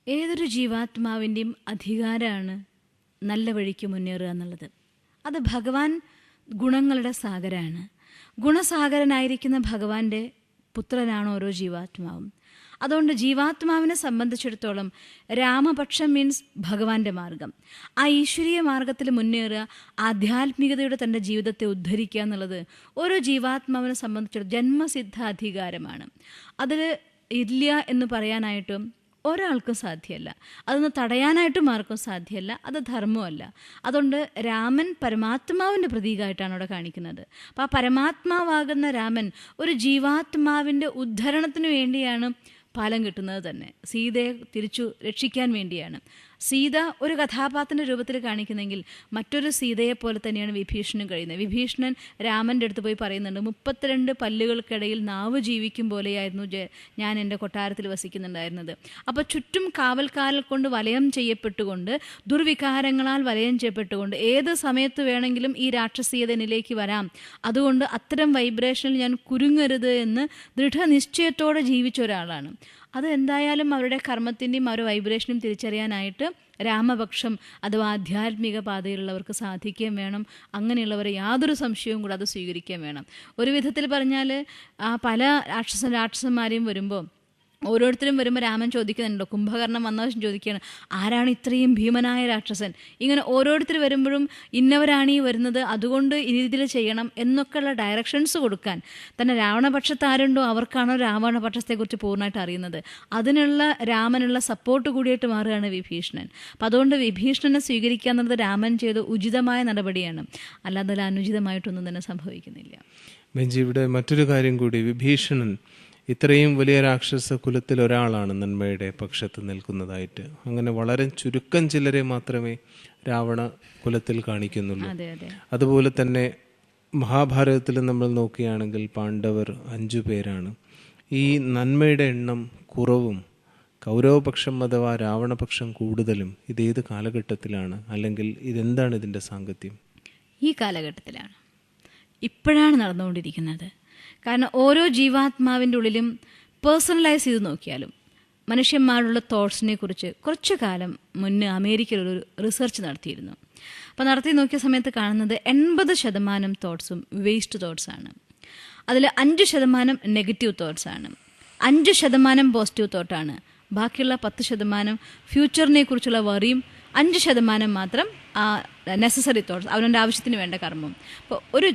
ഏതൊരു ജീവാത്മാവിന്റെയും അധികാരമാണ് നല്ല വഴിക്ക് മുന്നേറുക എന്നുള്ളത്. അത് ഭഗവാൻ ഗുണങ്ങളുടെ സാഗരമാണ് ഗുണസാഗരനായിരിക്കുന്ന ഭഗവാന്റെ പുത്രനാണ് ഓരോ ജീവാത്മാവും. അതുകൊണ്ട് ജീവാത്മാവിനെ സംബന്ധിച്ചിടത്തോളം രാമപക്ഷം മീൻസ് ഭഗവാന്റെ മാർഗം. ആ ഈശ്വരീയ മാർഗത്തിൽ മുന്നേറുക ആധ്യാത്മികതയുടെ തന്റെ ജീവിതത്തെ ഉദ്ധരിക്കുക എന്നുള്ളത് ഓരോ ജീവാത്മാവിനെ സംബന്ധിച്ചിടത്തോളം ജന്മസിദ്ധ അധികാരമാണ് അതിൽ ഇല്ല എന്ന് പറയാനായിട്ടും ഒരാൾക്കും സാധ്യമല്ല. അതൊന്ന് തടയാനായിട്ടും ആർക്കും സാധ്യമല്ല. അത് ധർമ്മമല്ല. അതുകൊണ്ട് രാമൻ പരമാത്മാവിന്റെ പ്രതീകമായിട്ടാണ് അവിടെ കാണിക്കുന്നത്. അപ്പോൾ ആ പരമാത്മാവാകുന്ന രാമൻ ഒരു ജീവാത്മാവിന്റെ ഉദ്ധരണത്തിന് വേണ്ടിയാണ് ഫലം കിട്ടുന്നത് തന്നെ. സീതയെ തിരിച്ചു രക്ഷിക്കാൻ വേണ്ടിയാണ്. സീത ഒരു കഥാപാത്രന്റെ രൂപത്തിൽ കാണിക്കുന്നെങ്കിൽ മറ്റൊരു സീതയെ പോലെ തന്നെയാണ് വിഭീഷണൻ കഴിയുന്നത്. വിഭീഷണൻ രാമന്റെ അടുത്ത് പോയി പറയുന്നുണ്ട് മുപ്പത്തിരണ്ട് പല്ലുകൾക്കിടയിൽ നാവ് ജീവിക്കും പോലെയായിരുന്നു ഞാൻ എന്റെ കൊട്ടാരത്തിൽ വസിക്കുന്നുണ്ടായിരുന്നത്. അപ്പോൾ ചുറ്റും കാവൽക്കാരൽ കൊണ്ട് വലയം ചെയ്യപ്പെട്ടുകൊണ്ട് ദുർവികാരങ്ങളാൽ വലയം ചെയ്യപ്പെട്ടുകൊണ്ട് ഏത് സമയത്ത് വേണമെങ്കിലും ഈ രാക്ഷസീയത എന്നിലേക്ക് വരാം. അതുകൊണ്ട് അത്തരം വൈബ്രേഷനിൽ ഞാൻ കുരുങ്ങരുത് എന്ന് ദൃഢനിശ്ചയത്തോടെ ജീവിച്ച ഒരാളാണ്. അത് എന്തായാലും അവരുടെ കർമ്മത്തിന്റെയും അവരുടെ വൈബ്രേഷനും തിരിച്ചറിയാനായിട്ട് രാമപക്ഷം അഥവാ ആധ്യാത്മിക പാതയിലുള്ളവർക്ക് സാധിക്കുകയും വേണം. അങ്ങനെയുള്ളവരെ യാതൊരു സംശയവും കൂടെ അത് സ്വീകരിക്കുകയും വേണം. ഒരു വിധത്തിൽ പറഞ്ഞാൽ ആ പല രാക്ഷസ രാക്ഷസന്മാരെയും വരുമ്പോൾ ഓരോരുത്തരും വരുമ്പോൾ രാമൻ ചോദിക്കുന്നുണ്ടോ കുംഭകർണം വന്ന വശം ചോദിക്കുകയാണ് ആരാണ് ഇത്രയും ഭീമനായ രാക്ഷസൻ? ഇങ്ങനെ ഓരോരുത്തർ വരുമ്പോഴും ഇന്നവരാണ് ഈ വരുന്നത് അതുകൊണ്ട് ഈ രീതിയിൽ ചെയ്യണം എന്നൊക്കെയുള്ള ഡയറക്ഷൻസ് കൊടുക്കാൻ. തന്നെ രാവണപക്ഷത്ത് ആരുണ്ടോ അവർക്കാണോ രാവണപക്ഷത്തെക്കുറിച്ച് പൂർണമായിട്ട് അറിയുന്നത്? അതിനുള്ള രാമനുള്ള സപ്പോർട്ട് കൂടിയിട്ട് മാറുകയാണ് വിഭീഷണൻ. അപ്പം അതുകൊണ്ട് വിഭീഷണനെ സ്വീകരിക്കുക എന്നുള്ളത് രാമൻ ചെയ്ത ഉചിതമായ നടപടിയാണ്. അല്ലാതെ അനുചിതമായിട്ടൊന്നും തന്നെ സംഭവിക്കുന്നില്ല. ബെഞ്ചി ഇവിടെ മറ്റൊരു കാര്യം കൂടി. വിഭീഷണൻ ഇത്രയും വലിയ രാക്ഷസ കുലത്തിൽ ഒരാളാണ് നന്മയുടെ പക്ഷത്ത് നിൽക്കുന്നതായിട്ട്. അങ്ങനെ വളരെ ചുരുക്കം ചിലരെ മാത്രമേ രാവണ കുലത്തിൽ കാണിക്കുന്നുള്ളൂ. അതെ അതെ. അതുപോലെ തന്നെ മഹാഭാരതത്തിൽ നമ്മൾ നോക്കുകയാണെങ്കിൽ പാണ്ഡവർ അഞ്ചു പേരാണ്. ഈ നന്മയുടെ എണ്ണം കുറവും കൗരവപക്ഷം അഥവാ രാവണപക്ഷം കൂടുതലും ഇത് ഏത് കാലഘട്ടത്തിലാണ്? അല്ലെങ്കിൽ ഇതെന്താണ് ഇതിന്റെ സാങ്കത്യം? ഈ കാലഘട്ടത്തിലാണ്. ഇപ്പോഴാണ് നടന്നുകൊണ്ടിരിക്കുന്നത്. കാരണം ഓരോ ജീവാത്മാവിന്റെ ഉള്ളിലും പേഴ്സണലൈസ് ചെയ്ത് നോക്കിയാലും മനുഷ്യന്മാരുള്ള തോട്ട്സിനെ കുറിച്ച് കുറച്ചു കാലം മുന്നേ അമേരിക്കയിൽ ഒരു റിസർച്ച് നടത്തിയിരുന്നു. അപ്പോൾ നടത്തി നോക്കിയ സമയത്ത് കാണുന്നത് എൺപത് ശതമാനം തോട്ട്സും വേസ്റ്റ് തോട്ട്സാണ് അതിൽ അഞ്ച് ശതമാനം നെഗറ്റീവ് തോട്ട്സാണ് അഞ്ച് ശതമാനം പോസിറ്റീവ് തോട്ടാണ് ബാക്കിയുള്ള പത്ത് ശതമാനം ഫ്യൂച്ചറിനെ കുറിച്ചുള്ള വറിയും അഞ്ച് ശതമാനം മാത്രം നെസസറി തോട്ട്സ് അവനവന്റെ ആവശ്യത്തിന് വേണ്ട കർമ്മം അപ്പോൾ ഒരു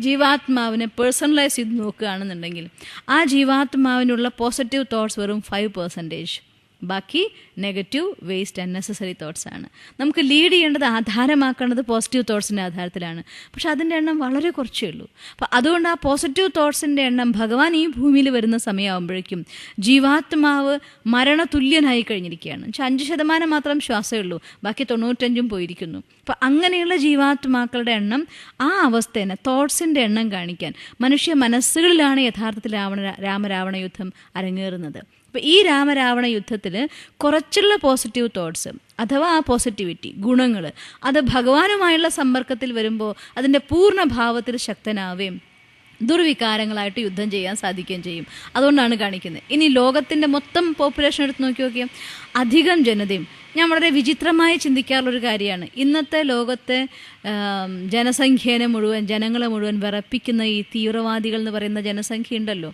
ജീവാത്മാവിനെ പേഴ്സണലൈസ് ചെയ്ത് നോക്കുകയാണെന്നുണ്ടെങ്കിൽ ആ ജീവാത്മാവിനുള്ള പോസിറ്റീവ് തോട്ട്സ് വെറും ഫൈവ് പെർസെന്റേജ് ബാക്കി നെഗറ്റീവ് വേസ്റ്റ് അൺനെസസറി തോട്ട്സ് ആണ്. നമുക്ക് ലീഡ് ചെയ്യേണ്ടത് ആധാരമാക്കേണ്ടത് പോസിറ്റീവ് തോട്ട്സിന്റെ ആധാരത്തിലാണ്. പക്ഷെ അതിന്റെ എണ്ണം വളരെ കുറച്ചേ ഉള്ളൂ. അപ്പം അതുകൊണ്ട് ആ പോസിറ്റീവ് തോട്ട്സിന്റെ എണ്ണം ഭഗവാൻ ഈ ഭൂമിയിൽ വരുന്ന സമയമാകുമ്പോഴേക്കും ജീവാത്മാവ് മരണതുല്യനായി കഴിഞ്ഞിരിക്കുകയാണ്. വെച്ചാൽ അഞ്ച് ശതമാനം മാത്രം ശ്വാസമേ ഉള്ളൂ. ബാക്കി തൊണ്ണൂറ്റഞ്ചും പോയിരിക്കുന്നു. അപ്പം അങ്ങനെയുള്ള ജീവാത്മാക്കളുടെ എണ്ണം ആ അവസ്ഥേനെ തോട്ട്സിന്റെ എണ്ണം കാണിക്കാൻ മനുഷ്യ മനസ്സുകളിലാണ് യഥാർത്ഥത്തിൽ രാവണ രാമരാവണ യുദ്ധം അരങ്ങേറുന്നത്. അപ്പോൾ ഈ രാമരാവണ യുദ്ധത്തിൽ കുറച്ചുള്ള പോസിറ്റീവ് തോട്ട്സ് അഥവാ ആ പോസിറ്റിവിറ്റി ഗുണങ്ങൾ അത് ഭഗവാനുമായുള്ള സമ്പർക്കത്തിൽ വരുമ്പോൾ അതിന്റെ പൂർണ ഭാവത്തിൽ ശക്തനാവുകയും ദുർവികാരങ്ങളായിട്ട് യുദ്ധം ചെയ്യാൻ സാധിക്കുകയും ചെയ്യും. അതുകൊണ്ടാണ് കാണിക്കുന്നത്. ഇനി ലോകത്തിന്റെ മൊത്തം പോപ്പുലേഷൻ എടുത്ത് നോക്കി നോക്കിയാൽ അധികം ജനതയും ഞാൻ വളരെ വിചിത്രമായി ചിന്തിക്കാറുള്ളൊരു കാര്യമാണ്. ഇന്നത്തെ ലോകത്തെ ജനസംഖ്യേനെ മുഴുവൻ ജനങ്ങളെ മുഴുവൻ വിറപ്പിക്കുന്ന ഈ തീവ്രവാദികൾ എന്ന് പറയുന്ന ജനസംഖ്യ ഉണ്ടല്ലോ.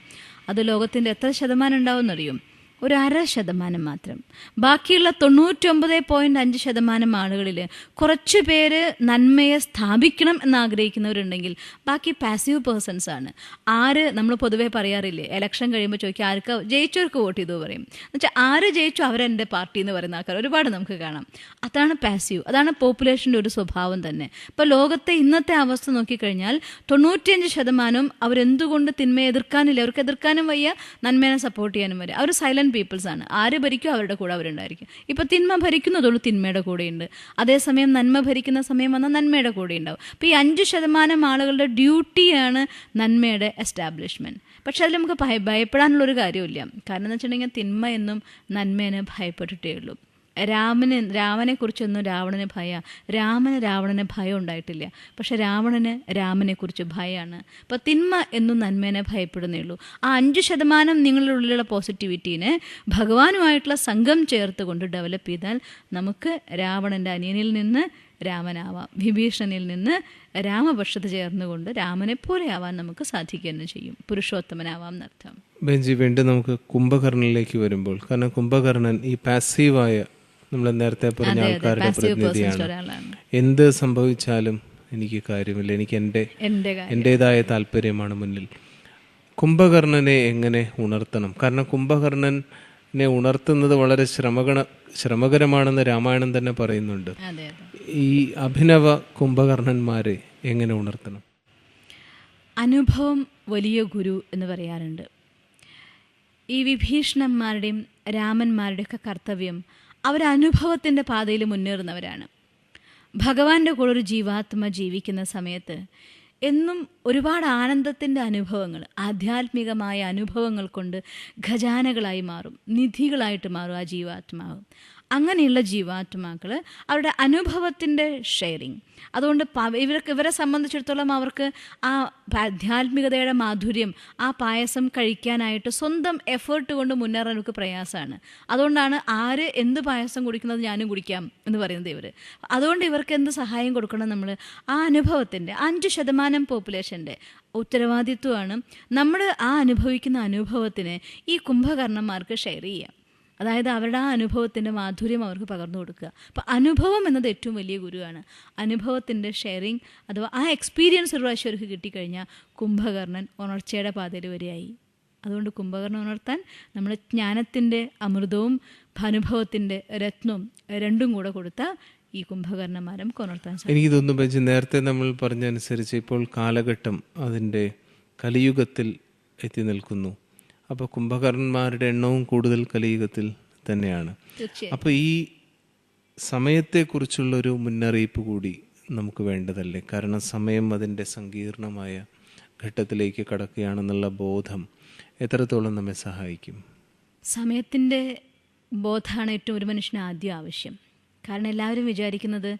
അത് ലോകത്തിന്റെ എത്ര ശതമാനം ഉണ്ടാവുമെന്നറിയും. ഒരു അര ശതമാനം മാത്രം. ബാക്കിയുള്ള തൊണ്ണൂറ്റൊമ്പത് പോയിന്റ് അഞ്ച് ശതമാനം ആളുകളിൽ കുറച്ച് പേര് നന്മയെ സ്ഥാപിക്കണം എന്ന് ആഗ്രഹിക്കുന്നവരുണ്ടെങ്കിൽ ബാക്കി പാസീവ് പേഴ്സൺസ് ആണ്. ആര് നമ്മൾ പൊതുവേ പറയാറില്ലേ ഇലക്ഷൻ കഴിയുമ്പോൾ ചോദിക്കുക ആർക്ക് ജയിച്ചവർക്ക് വോട്ട് ചെയ്തു പറയും. എന്നുവെച്ചാൽ ആര് ജയിച്ചു അവരെന്റെ പാർട്ടി എന്ന് പറയുന്ന ആൾക്കാർ ഒരുപാട് നമുക്ക് കാണാം. അതാണ് പാസീവ് അതാണ് പോപ്പുലേഷന്റെ ഒരു സ്വഭാവം തന്നെ. ഇപ്പോൾ ലോകത്തെ ഇന്നത്തെ അവസ്ഥ നോക്കിക്കഴിഞ്ഞാൽ തൊണ്ണൂറ്റിയഞ്ച് ശതമാനം അവരെന്തുകൊണ്ട് തിന്മയെ എതിർക്കാനില്ല അവർക്ക് എതിർക്കാനും വയ്യ നന്മേനെ സപ്പോർട്ട് ചെയ്യാനും വരെ അവർ പീപ്പിൾസ് ആണ്. ആര് ഭരിക്കും അവരുടെ കൂടെ അവരുണ്ടായിരിക്കും. ഇപ്പൊ തിന്മ ഭരിക്കുന്നതുകൊണ്ട് തിന്മയുടെ കൂടെയുണ്ട്. അതേസമയം നന്മ ഭരിക്കുന്ന സമയം വന്നാൽ നന്മയുടെ കൂടെ ഉണ്ടാവും അപ്പോൾ ഈ അഞ്ച് ശതമാനം ആളുകളുടെ ഡ്യൂട്ടിയാണ് നന്മയുടെ എസ്റ്റാബ്ലിഷ്മെന്റ്. പക്ഷെ അതിൽ നമുക്ക് ഭയ ഭയപ്പെടാനുള്ളൊരു കാര്യമില്ല കാരണം എന്ന് വെച്ചിട്ടുണ്ടെങ്കിൽ തിന്മ എന്നും നന്മേനെ ഭയപ്പെട്ടിട്ടേ ഉള്ളൂ. രാമന് രാമനെ കുറിച്ചൊന്നും രാവണന് ഭയ രാമന് രാവണന് ഭയം ഉണ്ടായിട്ടില്ല. പക്ഷെ രാവണന് രാമനെ കുറിച്ച് ഭയമാണ് അപ്പോൾ തിന്മ എന്നും നന്മേനെ ഭയപ്പെടുന്നേ ഉള്ളൂ. ആ അഞ്ച് ശതമാനം നിങ്ങളുടെ ഉള്ളിലുള്ള പോസിറ്റിവിറ്റീനെ ഭഗവാനുമായിട്ടുള്ള സംഘം ചേർത്തുകൊണ്ട് ഡെവലപ്പ് ചെയ്താൽ നമുക്ക് രാവണന്റെ അനിയനിൽ നിന്ന് രാമനാവാം. വിഭീഷണിൽ നിന്ന് രാമപക്ഷത്ത് ചേർന്നുകൊണ്ട് രാമനെ പോലെ ആവാൻ നമുക്ക് സാധിക്കുക ചെയ്യും. പുരുഷോത്തമനാവാം എന്നർത്ഥം. ബെഞ്ചി വീണ്ടും നമുക്ക് കുംഭകർണനിലേക്ക് വരുമ്പോൾ. കാരണം കുംഭകർണൻ ഈ പാസീവായ നമ്മൾ നേരത്തെ പറഞ്ഞ ആൾക്കാരുടെ പ്രതിനിധിയാണ്. എന്ത് സംഭവിച്ചാലും എനിക്ക് കാര്യമില്ല. എനിക്ക് എന്റെ എന്റെതായ താല്പര്യമാണ് മുന്നിൽ. കുംഭകർണനെ എങ്ങനെ ഉണർത്തണം? കാരണം കുംഭകർണനെ ഉണർത്തുന്നത് വളരെ ശ്രമകണ ശ്രമകരമാണെന്ന് രാമായണം തന്നെ പറയുന്നുണ്ട്. ഈ അഭിനവ കുംഭകർണന്മാരെ എങ്ങനെ ഉണർത്തണം? അനുഭവം വലിയ ഗുരു എന്ന് പറയാറുണ്ട്. ഈ വിഭീഷണന്മാരുടെയും രാമന്മാരുടെയൊക്കെ കർത്തവ്യം അവർ അനുഭവത്തിന്റെ പാതയിൽ മുന്നേറുന്നവരാണ്. ഭഗവാന്റെ കൂടെ ഒരു ജീവാത്മ ജീവിക്കുന്ന സമയത്ത് എന്നും ഒരുപാട് ആനന്ദത്തിന്റെ അനുഭവങ്ങൾ ആധ്യാത്മികമായ അനുഭവങ്ങൾ കൊണ്ട് ഖജാനകളായി മാറും നിധികളായിട്ട് മാറും ആ ജീവാത്മാവ്. അങ്ങനെയുള്ള ജീവാത്മാക്കൾ അവരുടെ അനുഭവത്തിന്റെ ഷെയറിങ് അതുകൊണ്ട് ഇവർക്ക് ഇവരെ സംബന്ധിച്ചിടത്തോളം അവർക്ക് ആ ആധ്യാത്മികതയുടെ മാധുര്യം ആ പായസം കഴിക്കാനായിട്ട് സ്വന്തം എഫേർട്ട് കൊണ്ട് മുന്നേറാൻ അവർക്ക് പ്രയാസമാണ്. അതുകൊണ്ടാണ് ആര് എന്ത് പായസം കുടിക്കുന്നത് ഞാനും കുടിക്കാം എന്ന് പറയുന്നത് ഇവർ അതുകൊണ്ട് ഇവർക്ക് എന്ത് സഹായം കൊടുക്കണം നമ്മൾ ആ അനുഭവത്തിന്റെ അഞ്ച് ശതമാനം പോപ്പുലേഷന്റെ ഉത്തരവാദിത്വമാണ് നമ്മൾ ആ അനുഭവിക്കുന്ന അനുഭവത്തിന് ഈ കുംഭകർണന്മാർക്ക് ഷെയർ ചെയ്യാം അതായത് അവരുടെ ആ അനുഭവത്തിന്റെ മാധുര്യം അവർക്ക് പകർന്നു കൊടുക്കുക. അപ്പോൾ അനുഭവം എന്നത് ഏറ്റവും വലിയ ഗുരുവാണ്. അനുഭവത്തിന്റെ ഷെയറിങ് അഥവാ ആ എക്സ്പീരിയൻസ് ഒരു പ്രാവശ്യം അവർക്ക് കിട്ടിക്കഴിഞ്ഞാൽ കുംഭകർണൻ ഉണർച്ചയുടെ പാതയിൽ വരെയായി. അതുകൊണ്ട് കുംഭകർണൻ ഉണർത്താൻ നമ്മൾ ജ്ഞാനത്തിന്റെ അമൃതവും അനുഭവത്തിന്റെ രത്നവും രണ്ടും കൂടെ കൊടുത്ത ഈ കുംഭകർണന്മാരും കൊണർത്താൻ എനിക്ക് തോന്നുന്നു ബെഞ്ച് നേരത്തെ നമ്മൾ പറഞ്ഞനുസരിച്ച് ഇപ്പോൾ കാലഘട്ടം അതിന്റെ കലിയുഗത്തിൽ എത്തി നിൽക്കുന്നു. അപ്പോൾ കുംഭകർണന്മാരുടെ എണ്ണവും കൂടുതൽ കലിയുഗത്തിൽ തന്നെയാണ്. അപ്പോൾ ഈ സമയത്തെക്കുറിച്ചുള്ളൊരു മുന്നറിയിപ്പ് കൂടി നമുക്ക് വേണ്ടതല്ലേ? കാരണം സമയം അതിന്റെ സങ്കീർണമായ ഘട്ടത്തിലേക്ക് കടക്കുകയാണെന്നുള്ള ബോധം എത്രത്തോളം നമ്മെ സഹായിക്കും? സമയത്തിന്റെ ബോധമാണ് ഏറ്റവും ഒരു മനുഷ്യന് ആദ്യം ആവശ്യം. കാരണം എല്ലാവരും വിചാരിക്കുന്നത്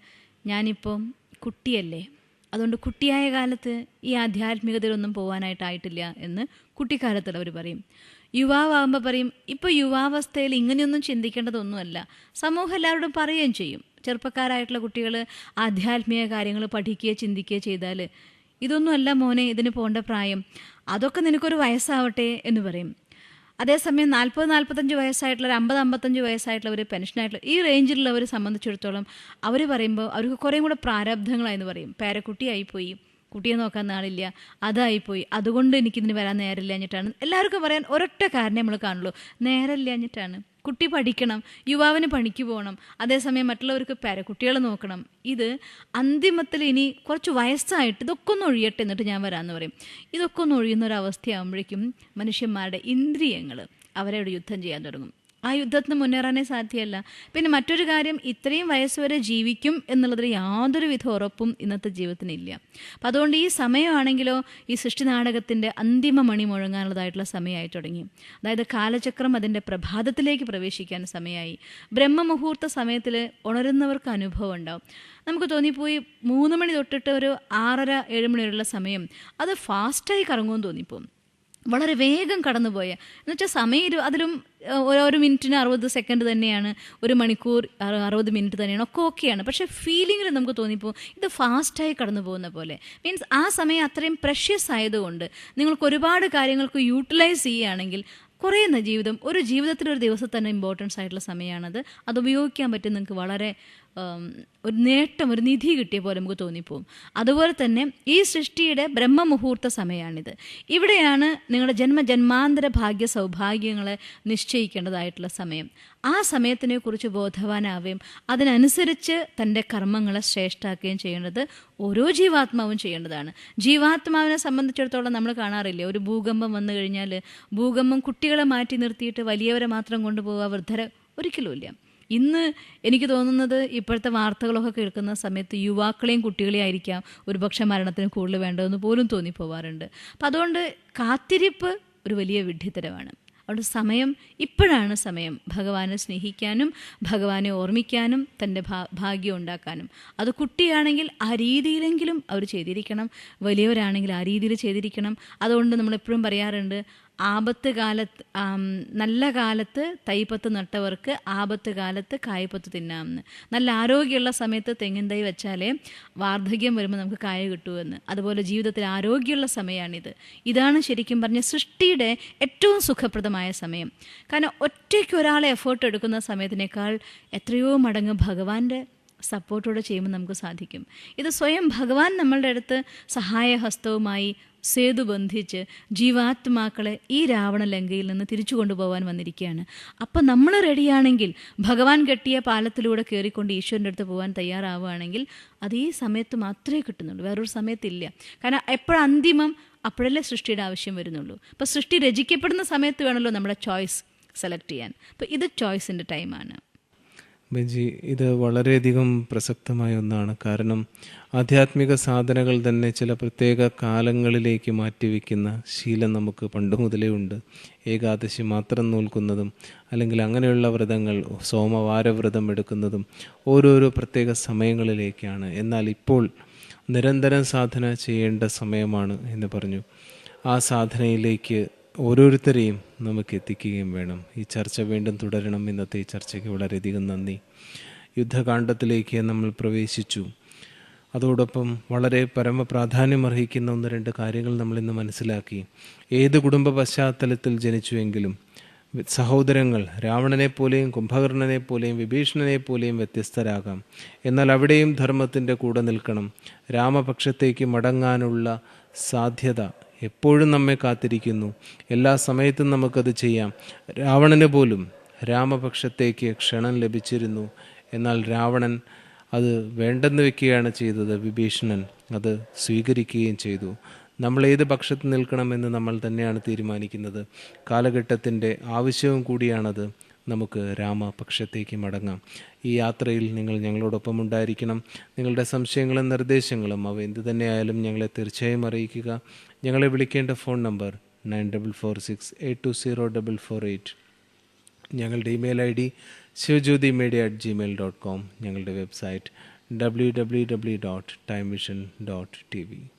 ഞാനിപ്പം കുട്ടിയല്ലേ? അതുകൊണ്ട് കുട്ടിയായ കാലത്ത് ഈ ആധ്യാത്മികതയിലൊന്നും പോകാനായിട്ടായിട്ടില്ല എന്ന് കുട്ടിക്കാലത്തുള്ളവർ പറയും. യുവാവാകുമ്പോൾ പറയും ഇപ്പോൾ യുവാവസ്ഥയിൽ ഇങ്ങനെയൊന്നും ചിന്തിക്കേണ്ടതൊന്നുമല്ല. സമൂഹം എല്ലാവരോടും പറയുകയും ചെയ്യും. ചെറുപ്പക്കാരായിട്ടുള്ള കുട്ടികൾ ആധ്യാത്മിക കാര്യങ്ങൾ പഠിക്കുകയോ ചിന്തിക്കുകയോ ചെയ്താൽ ഇതൊന്നുമല്ല മോനെ ഇതിന് പോകേണ്ട പ്രായം. അതൊക്കെ നിനക്കൊരു വയസ്സാവട്ടെ എന്ന് പറയും. അതേസമയം നാൽപ്പത് നാൽപ്പത്തഞ്ച് വയസ്സായിട്ടുള്ള ഒരു അമ്പത് അമ്പത്തഞ്ച് വയസ്സായിട്ടുള്ള ഒരു പെൻഷനായിട്ടുള്ള ഈ റേഞ്ചിലുള്ളവരെ സംബന്ധിച്ചിടത്തോളം അവർ പറയുമ്പോൾ അവർക്ക് കുറേയും കൂടെ പ്രാരബ്ധങ്ങളായെന്ന് പറയും. പേരക്കുട്ടിയായിപ്പോയി കുട്ടിയെ നോക്കാൻ നാളില്ല അതായിപ്പോയി അതുകൊണ്ട് എനിക്കിതിന് വരാൻ നേരമില്ല എന്നിട്ടാണ് എല്ലാവർക്കും പറയാൻ ഒരൊറ്റ കാരണം നമ്മൾ കാണുള്ളൂ. നേരമില്ല എന്നിട്ടാണ് കുട്ടി പഠിക്കണം യുവാവിന് പണിക്ക് പോകണം അതേസമയം മറ്റുള്ളവർക്ക് പേരക്കുട്ടികളെ നോക്കണം. ഇത് അന്തിമത്തിൽ ഇനി കുറച്ച് വയസ്സായിട്ട് ഇതൊക്കെ ഒന്ന് ഒഴിയട്ടെ എന്നിട്ട് ഞാൻ വരാമെന്ന് പറയും. ഇതൊക്കെ ഒന്ന് ഒഴിയുന്ന ഒരു അവസ്ഥയാകുമ്പോഴേക്കും മനുഷ്യന്മാരുടെ ഇന്ദ്രിയങ്ങൾ അവരോട് യുദ്ധം ചെയ്യാൻ തുടങ്ങും. ആ യുദ്ധത്തിന് മുന്നേറാനേ സാധ്യമല്ല പിന്നെ മറ്റൊരു കാര്യം ഇത്രയും വയസ്സ് വരെ ജീവിക്കും എന്നുള്ളതിൽ യാതൊരു വിധ ഉറപ്പും ഇന്നത്തെ ജീവിതത്തിനില്ല. അപ്പം അതുകൊണ്ട് ഈ സമയമാണെങ്കിലോ ഈ സൃഷ്ടി നാടകത്തിന്റെ അന്തിമ മണി മുഴങ്ങാനുള്ളതായിട്ടുള്ള സമയമായി തുടങ്ങി. അതായത് കാലചക്രം അതിന്റെ പ്രഭാതത്തിലേക്ക് പ്രവേശിക്കാൻ സമയമായി. ബ്രഹ്മമുഹൂർത്ത സമയത്തിൽ ഉണരുന്നവർക്ക് അനുഭവം ഉണ്ടാവും. നമുക്ക് തോന്നിപ്പോയി മൂന്ന് മണി തൊട്ടിട്ട് ഒരു ആറര ഏഴ് മണി വരെയുള്ള സമയം അത് ഫാസ്റ്റായി കറങ്ങുമെന്ന് തോന്നിപ്പോവും. വളരെ വേഗം കടന്നുപോയ. എന്നുവെച്ചാൽ സമയം അതിലും ഓരോ മിനിറ്റിന് അറുപത് സെക്കൻഡ് തന്നെയാണ് ഒരു മണിക്കൂർ അറു- അറുപത് മിനിറ്റ് തന്നെയാണ് ഒക്കെ ഓക്കെയാണ് പക്ഷെ ഫീലിങ്ങിൽ നമുക്ക് തോന്നിപ്പോൾ ഇത് ഫാസ്റ്റായി കടന്നു പോകുന്ന പോലെ. മീൻസ് ആ സമയം അത്രയും പ്രഷ്യസ് ആയതുകൊണ്ട് നിങ്ങൾക്ക് ഒരുപാട് കാര്യങ്ങൾക്ക് യൂട്ടിലൈസ് ചെയ്യുകയാണെങ്കിൽ കുറേ ന- ജീവിതം ഒരു ജീവിതത്തിൽ ഒരു ദിവസം തന്നെ ഇമ്പോർട്ടൻസ് ആയിട്ടുള്ള സമയമാണത്. അത് ഉപയോഗിക്കാൻ പറ്റും നിങ്ങൾക്ക് വളരെ ഒരു നേട്ടം ഒരു നിധി കിട്ടിയ പോലെ നമുക്ക് തോന്നിപ്പോവും. അതുപോലെ തന്നെ ഈ സൃഷ്ടിയുടെ ബ്രഹ്മമുഹൂർത്ത സമയമാണിത്. ഇവിടെയാണ് നിങ്ങളുടെ ജന്മ ജന്മാന്തര ഭാഗ്യ സൗഭാഗ്യങ്ങളെ നിശ്ചയിക്കേണ്ടതായിട്ടുള്ള സമയം. ആ സമയത്തിനെ കുറിച്ച് ബോധവാനാവുകയും അതിനനുസരിച്ച് തന്റെ കർമ്മങ്ങളെ ശ്രേഷ്ഠാക്കുകയും ചെയ്യേണ്ടത് ഓരോ ജീവാത്മാവും ചെയ്യേണ്ടതാണ്. ജീവാത്മാവിനെ സംബന്ധിച്ചിടത്തോളം നമ്മൾ കാണാറില്ലേ ഒരു ഭൂകമ്പം വന്നു കഴിഞ്ഞാൽ ഭൂകമ്പം കുട്ടികളെ മാറ്റി നിർത്തിയിട്ട് വലിയവരെ മാത്രം കൊണ്ടുപോകുക വൃദ്ധരെ ഒരിക്കലുമില്ല ഇന്ന് എനിക്ക് തോന്നുന്നത് ഇപ്പോഴത്തെ വാർത്തകളൊക്കെ കേൾക്കുന്ന സമയത്ത് യുവാക്കളെയും കുട്ടികളെയും ആയിരിക്കാം ഒരുപക്ഷെ മരണത്തിന് കൂടുതൽ വേണ്ടതെന്ന് പോലും തോന്നിപ്പോവാറുണ്ട്. അപ്പം അതുകൊണ്ട് കാത്തിരിപ്പ് ഒരു വലിയ വിഡ്ഢിത്തരമാണ്. അവിടെ സമയം ഇപ്പോഴാണ് സമയം. ഭഗവാനെ സ്നേഹിക്കാനും ഭഗവാനെ ഓർമ്മിക്കാനും തന്റെ ഭാഗ്യം ഉണ്ടാക്കാനും. അത് കുട്ടിയാണെങ്കിൽ ആ രീതിയിലെങ്കിലും അവർ ചെയ്തിരിക്കണം. വലിയവരാണെങ്കിൽ ആ രീതിയിൽ ചെയ്തിരിക്കണം. അതുകൊണ്ട് നമ്മളെപ്പോഴും പറയാറുണ്ട് ആപത്ത് കാലത്ത് നല്ല കാലത്ത് തൈപ്പത്ത് നട്ടവർക്ക് ആപത്ത് കാലത്ത് കായ്പത്ത് തിന്നാമെന്ന് നല്ല ആരോഗ്യമുള്ള സമയത്ത് തെങ്ങിൻ തൈ വെച്ചാലേ വാർദ്ധക്യം വരുമ്പോൾ നമുക്ക് കായ കിട്ടുമെന്ന് അതുപോലെ ജീവിതത്തിൽ ആരോഗ്യമുള്ള സമയമാണിത്. ഇതാണ് ശരിക്കും പറഞ്ഞ സൃഷ്ടിയുടെ ഏറ്റവും സുഖപ്രദമായ സമയം. കാരണം ഒറ്റയ്ക്ക് ഒരാളെ എഫേർട്ട് എടുക്കുന്ന സമയത്തിനേക്കാൾ എത്രയോ മടങ്ങ് ഭഗവാന്റെ സപ്പോർട്ടോടെ ചെയ്യുമ്പോൾ നമുക്ക് സാധിക്കും. ഇത് സ്വയം ഭഗവാൻ നമ്മളുടെ അടുത്ത് സഹായഹസ്തവുമായി സേതു ബന്ധിച്ച് ജീവാത്മാക്കളെ ഈ രാവണ ലങ്കയിൽ നിന്ന് തിരിച്ചു കൊണ്ടുപോകാൻ വന്നിരിക്കുകയാണ്. അപ്പം നമ്മൾ റെഡിയാണെങ്കിൽ ഭഗവാൻ കെട്ടിയ പാലത്തിലൂടെ കയറിക്കൊണ്ട് ഈശ്വരന്റെ അടുത്ത് പോകാൻ തയ്യാറാവുകയാണെങ്കിൽ അത് ഈ സമയത്ത് മാത്രമേ കിട്ടുന്നുള്ളൂ. വേറൊരു സമയത്തില്ല. കാരണം എപ്പോഴും അന്തിമം അപ്പോഴല്ലേ സൃഷ്ടിയുടെ ആവശ്യം വരുന്നുള്ളൂ. അപ്പോൾ സൃഷ്ടി രചിക്കപ്പെടുന്ന സമയത്ത് വേണമല്ലോ നമ്മുടെ ചോയ്സ് സെലക്ട് ചെയ്യാൻ. അപ്പോൾ ഇത് ചോയ്സിന്റെ ടൈമാണ് ബെഞ്ചി ഇത് വളരെയധികം പ്രസക്തമായ ഒന്നാണ്. കാരണം ആധ്യാത്മിക സാധനകൾ തന്നെ ചില പ്രത്യേക കാലങ്ങളിലേക്ക് മാറ്റിവെക്കുന്ന ശീലം നമുക്ക് പണ്ട് മുതലേ ഉണ്ട്. ഏകാദശി മാത്രം നോൽക്കുന്നതും അല്ലെങ്കിൽ അങ്ങനെയുള്ള വ്രതങ്ങൾ സോമവാര വ്രതം എടുക്കുന്നതും ഓരോരോ പ്രത്യേക സമയങ്ങളിലേക്കാണ്. എന്നാൽ ഇപ്പോൾ നിരന്തരം സാധന ചെയ്യേണ്ട സമയമാണ് എന്ന് പറഞ്ഞു. ആ സാധനയിലേക്ക് ഓരോരുത്തരെയും നമുക്ക് എത്തിക്കുകയും വേണം. ഈ ചർച്ച വീണ്ടും തുടരണം. ഇന്നത്തെ ഈ ചർച്ചയ്ക്ക് വളരെയധികം നന്ദി. യുദ്ധകാണ്ഡത്തിലേക്ക് നമ്മൾ പ്രവേശിച്ചു. അതോടൊപ്പം വളരെ പരമപ്രാധാന്യം അർഹിക്കുന്ന ഒന്ന് രണ്ട് കാര്യങ്ങൾ നമ്മൾ ഇന്ന് മനസ്സിലാക്കി. ഏത് കുടുംബ പശ്ചാത്തലത്തിൽ ജനിച്ചുവെങ്കിലും സഹോദരങ്ങൾ രാവണനെ പോലെയും കുംഭകർണനെ പോലെയും വിഭീഷണനെ പോലെയും വ്യത്യസ്തരാകാം. എന്നാൽ അവിടെയും ധർമ്മത്തിന്റെ കൂടെ നിൽക്കണം. രാമപക്ഷത്തേക്ക് മടങ്ങാനുള്ള സാധ്യത എപ്പോഴും നമ്മെ കാത്തിരിക്കുന്നു. എല്ലാ സമയത്തും നമുക്കത് ചെയ്യാം. രാവണന് പോലും രാമപക്ഷത്തേക്ക് ക്ഷണം ലഭിച്ചിരുന്നു. എന്നാൽ രാവണൻ അത് വേണ്ടെന്ന് വെക്കുകയാണ് ചെയ്തത്. വിഭീഷണൻ അത് സ്വീകരിക്കുകയും ചെയ്തു. നമ്മൾ ഏത് പക്ഷത്ത് നിൽക്കണമെന്ന് നമ്മൾ തന്നെയാണ് തീരുമാനിക്കുന്നത്. കാലഘട്ടത്തിന്റെ ആവശ്യവും കൂടിയാണത്. നമുക്ക് രാമപക്ഷത്തേക്ക് മടങ്ങാം. ഈ യാത്രയിൽ നിങ്ങൾ ഞങ്ങളോടൊപ്പം ഉണ്ടായിരിക്കണം. നിങ്ങളുടെ സംശയങ്ങളും നിർദ്ദേശങ്ങളും അവ എന്തു തന്നെയായാലും ഞങ്ങളെ തീർച്ചയായും അറിയിക്കുക. ഞങ്ങളെ വിളിക്കേണ്ട phone number nine double four six eight two zero double four eight. ഞങ്ങളുടെ email I D Shivajyothi media at Gmail dot com ഞങ്ങളുടെ website W W W dot time vision dot T V.